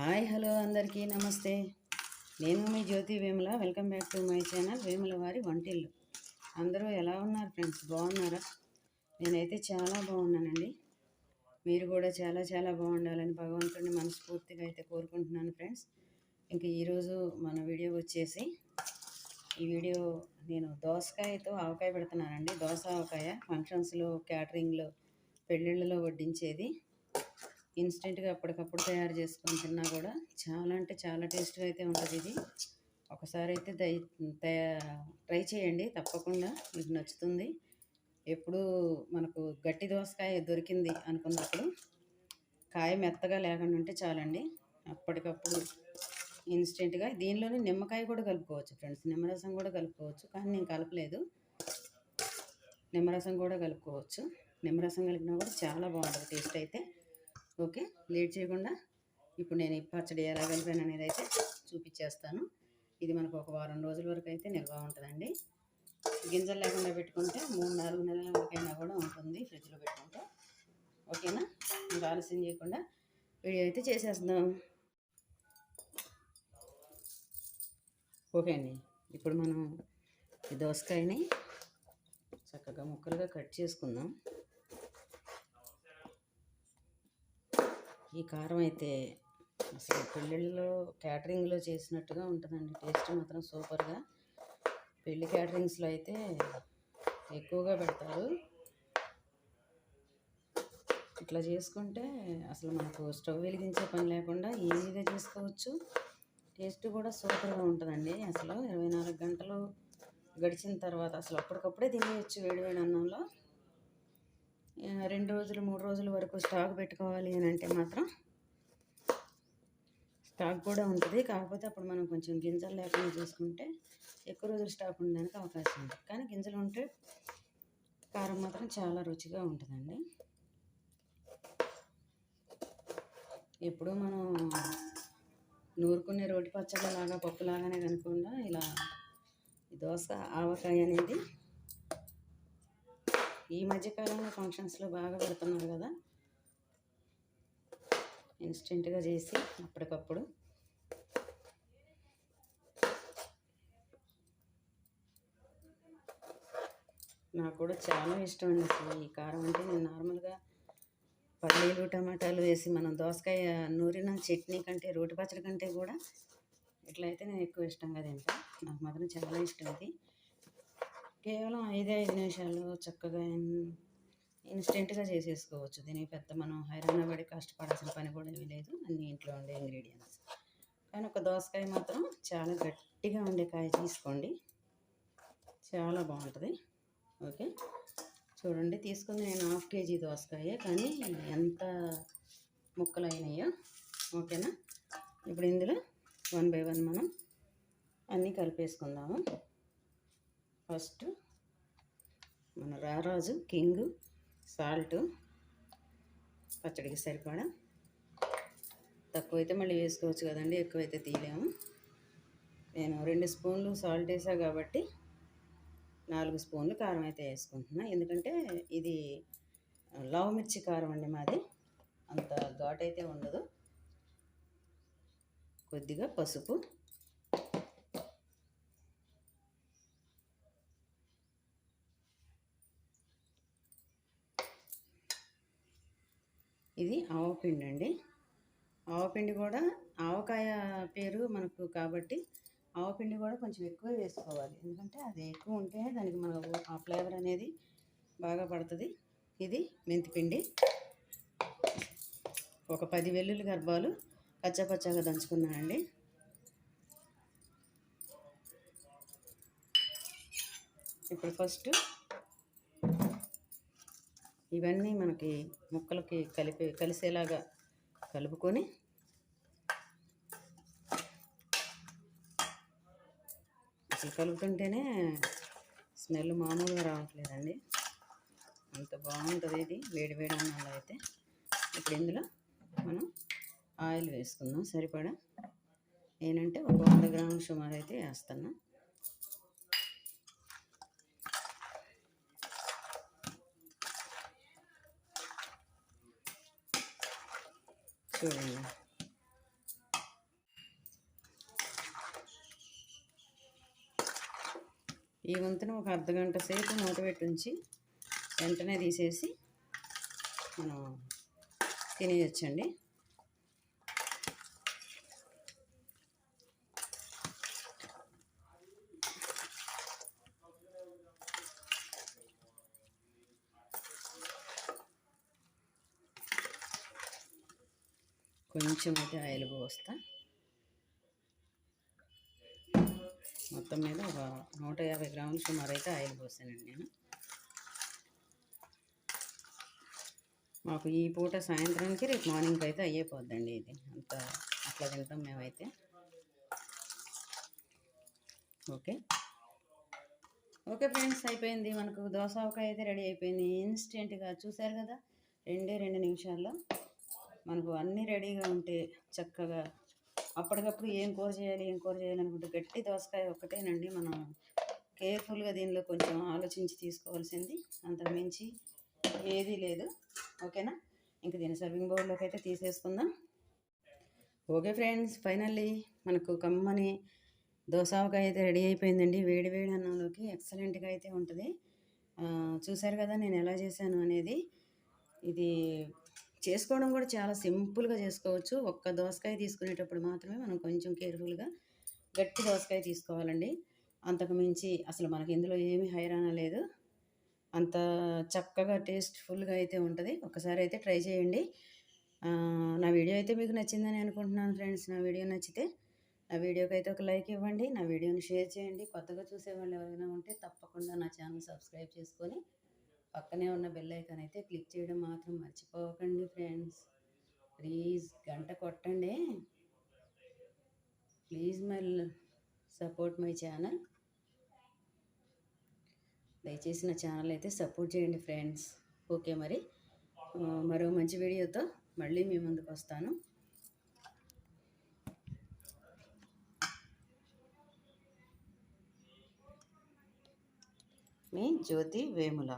Hi hello అందరికీ నమస్తే. నేను మీ Jyothi Vemula. Welcome back to my channel Vemula వారి వంటిల్లు. అందరూ ఎలా ఉన్నారు ఫ్రెండ్స్? బాగున్నారా? నేనైతే చాలా బాగున్నానండి. మీరు కూడా చాలా చాలా బాగుండాలని భగవంతుడిని మనస్ఫూర్తిగా అయితే కోరుకుంటున్నాను ఫ్రెండ్స్. ఇంక ఈరోజు మన వీడియో వచ్చేసి ఈ వీడియో నేను దోసకాయతో ఆవకాయ పెడుతున్నానండి. దోస ఆవకాయ ఫంక్షన్స్లో క్యాటరింగ్లో పెళ్ళిళ్ళలో వడ్డించేది. ఇన్స్టెంట్గా అప్పటికప్పుడు తయారు చేసుకొని తిన్నా కూడా చాలా అంటే చాలా టేస్ట్గా అయితే ఉంటుంది ఇది. ఒకసారి అయితే దయ ట్రై చేయండి తప్పకుండా మీకు నచ్చుతుంది. ఎప్పుడు మనకు గట్టి దోసకాయ దొరికింది అనుకున్నప్పుడు కాయ మెత్తగా లేకుండా ఉంటే చాలండి. అప్పటికప్పుడు ఇన్స్టెంట్గా దీనిలోనే నిమ్మకాయ కూడా కలుపుకోవచ్చు ఫ్రెండ్స్. నిమ్మరసం కూడా కలుపుకోవచ్చు కానీ నేను కలపలేదు. నిమ్మరసం కూడా కలుపుకోవచ్చు. నిమ్మరసం కలిపినా కూడా చాలా బాగుంటుంది టేస్ట్ అయితే. ఓకే లేట్ చేయకుండా ఇప్పుడు నేను ఈ పచ్చడి ఎలా కలిపాను అనేది అయితే చూపించేస్తాను. ఇది మనకు ఒక వారం రోజుల వరకు అయితే నిల్వ ఉంటుందండి. గింజలు లేకుండా పెట్టుకుంటే మూడు నాలుగు నెలల వరకైనా కూడా ఉంటుంది ఫ్రిడ్జ్లో పెట్టుకుంటే. ఓకేనా? ఇంకా ఆలస్యం చేయకుండా వీడియో అయితే చేసేస్తున్నాం. ఓకే అండి. ఇప్పుడు మనం ఈ దోసకాయని చక్కగా ముక్కలుగా కట్ చేసుకుందాం. ఈ కారం అయితే అసలు పెళ్ళిళ్ళలో క్యాటరింగ్లో చేసినట్టుగా ఉంటుందండి. టేస్ట్ మాత్రం సూపర్గా. పెళ్ళి క్యాటరింగ్స్లో అయితే ఎక్కువగా పెడతారు. ఇట్లా చేసుకుంటే అసలు మనకు స్టవ్ వెలిగించే పని లేకుండా ఈజీగా చేసుకోవచ్చు. టేస్ట్ కూడా సూపర్గా ఉంటుందండి. అసలు ఇరవై నాలుగు గంటలు గడిచిన తర్వాత అసలు అప్పటికప్పుడే తినేయచ్చు వేడి వేడి అన్నంలో. రెండు రోజులు మూడు రోజుల వరకు స్టాక్ పెట్టుకోవాలి అని అంటే మాత్రం స్టాక్ కూడా ఉంటుంది. కాకపోతే అప్పుడు మనం కొంచెం గింజలు లేకుండా చూసుకుంటే ఎక్కువ రోజులు స్టాక్ ఉండడానికి అవకాశం ఉంది. కానీ గింజలు ఉంటే కారం మాత్రం చాలా రుచిగా ఉంటుందండి. ఎప్పుడూ మనం నూరుకునే రోటి పచ్చడి లాగా పప్పులాగానే కనుకుండా ఇలా దోశ దోస ఆవకాయ అనేది ఈ మధ్యకాలంలో ఫంక్షన్స్లో బాగా పెడుతున్నారు కదా? ఇన్స్టెంట్గా చేసి అప్పటికప్పుడు. నాకు కూడా చాలా ఇష్టం అండి అసలు ఈ కారం. అంటే నేను నార్మల్గా పల్లీలు టమాటాలు వేసి మనం దోసకాయ నూరిన చట్నీ కంటే రోటి పచ్చడి కంటే కూడా ఇట్లా అయితే నేను ఎక్కువ ఇష్టంగా తింటాను నాకు మాత్రం చాలా ఇష్టం ఇది. కేవలం ఐదే ఐదు నిమిషాలు చక్కగా ఇన్స్టెంట్గా చేసేసుకోవచ్చు. దీనికి పెద్ద మనం హైరాణ పడి కష్టపడాల్సిన పని కూడా ఏమీ లేదు. అన్ని ఇంట్లో ఉండే ఇంగ్రీడియంట్స్. కానీ ఒక దోసకాయ మాత్రం చాలా గట్టిగా ఉండే కాయ తీసుకోండి. చాలా బాగుంటుంది. ఓకే? చూడండి తీసుకుంది నేను హాఫ్ కేజీ దోసకాయ కానీ ఎంత ముక్కలు అయినాయో ఓకేనా? ఇప్పుడు ఇందులో వన్ బై వన్ మనం అన్నీ కలిపేసుకుందాము. ఫస్ట్ మన రారాజు కింగ్ సాల్ట్ పచ్చడికి సరిపడా. తక్కువైతే మళ్ళీ వేసుకోవచ్చు కదండి ఎక్కువైతే తీయలేము. నేను రెండు స్పూన్లు సాల్ట్ వేసా కాబట్టి నాలుగు స్పూన్లు కారం అయితే వేసుకుంటున్నా. ఎందుకంటే ఇది లావు మిర్చి కారం అండి మాది. అంత ఘాట్ అయితే ఉండదు. కొద్దిగా పసుపు. ఇది ఆవపిండి అండి. ఆవపిండి కూడా ఆవకాయ పేరు మనకు కాబట్టి ఆవపిండి కూడా కొంచెం ఎక్కువ వేసుకోవాలి. ఎందుకంటే అది ఎక్కువ ఉంటే దానికి మనకు ఆ ఫ్లేవర్ అనేది బాగా పడుతుంది. ఇది మెంతిపిండి ఒక పది వెల్లుల్లి గర్భాలు పచ్చపచ్చగా దంచుకున్నానండి. ఇప్పుడు ఫస్ట్ ఇవన్నీ మనకి ముక్కలకి కలిపి కలిసేలాగా కలుపుకొని అసలు కలుపుతుంటేనే స్మెల్ మామూలుగా రావట్లేదండి. అంత బాగుంటుంది ఇది వేడి వేడి అన్నంలో అయితే. ఇప్పుడు ఇందులో మనం ఆయిల్ వేసుకుందాం సరిపడా. ఏంటంటే ఒక వంద గ్రాముల సుమారు అయితే వేస్తున్నా. చూడండి ఈ వంతున ఒక అర్ధగంట సేపు మూత పెట్టుంచి వెంటనే తీసేసి మనం తినేయచ్చండి. కొంచెం అయితే ఆయిల్ పోస్తా. మొత్తం మీద ఒక నూట యాభై గ్రాములు సుమారు అయితే ఆయిల్ పోసానండి నేను. మాకు ఈ పూట సాయంత్రానికి రేపు మార్నింగ్ అయితే అయ్యేపోద్దండి ఇది. అంత అట్లా తింటాం మేమైతే. ఓకే. ఓకే ఫ్రెండ్స్ అయిపోయింది. మనకు దోశ ఒక అయితే రెడీ అయిపోయింది. ఇన్స్టెంట్గా చూసారు కదా? రెండే రెండు నిమిషాల్లో. మనకు అన్నీ రెడీగా ఉంటే చక్కగా అప్పటికప్పుడు ఏం కూర చేయాలి ఏం కూర చేయాలి అనుకుంటే గట్టి దోసకాయ ఒక్కటేనండి. మనం కేర్ఫుల్గా దీనిలో కొంచెం ఆలోచించి తీసుకోవాల్సింది. అంతకు మించి ఏదీ లేదు. ఓకేనా? ఇంక దీని సర్వింగ్ బౌల్లోకి అయితే తీసేసుకుందాం. ఓకే ఫ్రెండ్స్ ఫైనల్లీ మనకు కమ్మని దోసావకాయ అయితే రెడీ అయిపోయిందండి. వేడి వేడి అన్నంలోకి ఎక్సలెంట్గా అయితే ఉంటుంది. చూశారు కదా నేను ఎలా చేశాను అనేది? ఇది చేసుకోవడం కూడా చాలా సింపుల్గా చేసుకోవచ్చు. ఒక్క దోసకాయ తీసుకునేటప్పుడు మాత్రమే మనం కొంచెం కేర్ఫుల్గా గట్టి దోసకాయ తీసుకోవాలండి. అంతకు మించి అసలు మనకి ఇందులో ఏమీ హైరాణ లేదు. అంత చక్కగా టేస్ట్ఫుల్గా అయితే ఉంటుంది. ఒకసారి అయితే ట్రై చేయండి. నా వీడియో అయితే మీకు నచ్చిందని అనుకుంటున్నాను ఫ్రెండ్స్. నా వీడియో నచ్చితే నా వీడియోకి అయితే ఒక లైక్ ఇవ్వండి. నా వీడియోని షేర్ చేయండి. కొత్తగా చూసేవాళ్ళు ఎవరైనా ఉంటే తప్పకుండా నా ఛానల్ సబ్స్క్రైబ్ చేసుకొని పక్కనే ఉన్న బెల్ ఐకాన్ అయితే క్లిక్ చేయడం మాత్రం మర్చిపోకండి ఫ్రెండ్స్ ప్లీజ్ గంట కొట్టండి. Please my support my channel దయచేసి నా ఛానల్ అయితే సపోర్ట్ చేయండి ఫ్రెండ్స్ ఓకే మరి. మరో మంచి వీడియోతో మళ్ళీ మీ ముందుకు వస్తాను. మీ జ్యోతి వేముల